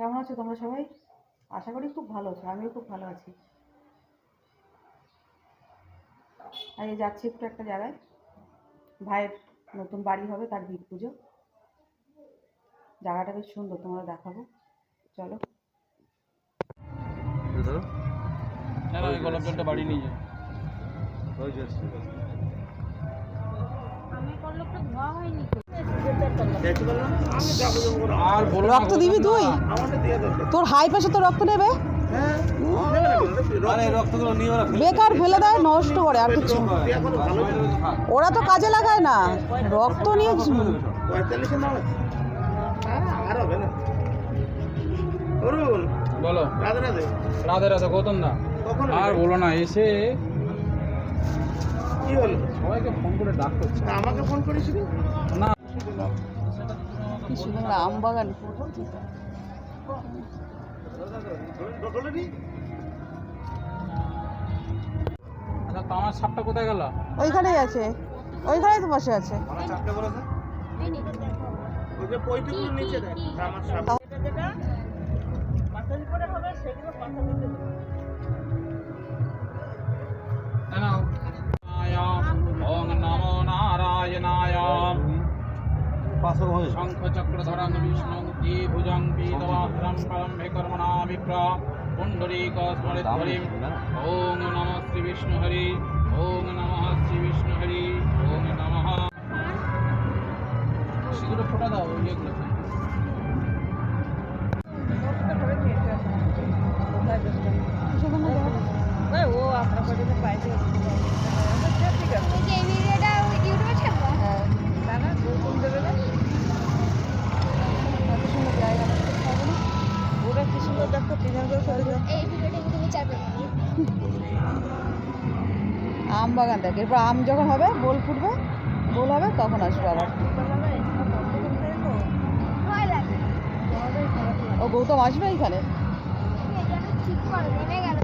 কেমন আছো তোমরা সবাই? আশা করি খুব ভালো আছো আমিও খুব ভালো আছি। আর এই যাচ্ছি একটু একটা জায়গায়। ভাইয়ের নতুন বাড়ি হবে তার ভিত পুজো। জায়গাটা বেশ সুন্দর তোমরা দেখাবো। চলো। গোলাপ জলটা বাড়ি নিয়ে যাও? আমি যাব যাব করে আর বলো না রক্ত দিবি তুই? আমাকে দিয়ে দেবে তোর হাই প্রেশার তো রক্ত নেবে? হ্যাঁ। না বেকার ফেলে দেয় নষ্ট করে আর কিছু না। ওরা তো কাজে লাগায় না। রক্ত নিয়ে হ্যাঁ, আর হবে না। অরুণ বলো। রাধে রাধে। রাধে রাধে গৌতম দা। আর বলো না এসে কি হলো? সবাইকে ফোন করে ডাক করছে। আমাকে ফোন করেছিলি? না। কি সুন্দর আম বাগান আচ্ছা তামার সাপটা কোথায় গেল? ওইখানেই আছে। ওইখানেই তো বসে আছে। আমার চাপটা বলেছে? ওই যে পৈটুকুর নিচে দেখ আমার সাপ। ওং শঙ্খচক্রধরং বিষ্ণু ভুজং পীতবাহ্রং পরম বিকর্মণা বিপ্র পুণ্ডরীক স্মরিধ্বরিম ওং নমঃ শ্রী বিষ্ণু হরি। ওং নমঃ শ্রী বিষ্ণু হরি। ওং নমঃ। সেগুলো ফোটা দাও ওইগুলো যে এই ভিডিওটা ইউটিউবে ছাড়বো এই ভিডিওটা আম বাগান দেখ এরপর আম যখন হবে বোল ফুটবে বোল হবে তখন আসব আবার। ও গৌতম আসবে এইখানে ঠিক করে নেমে গেল।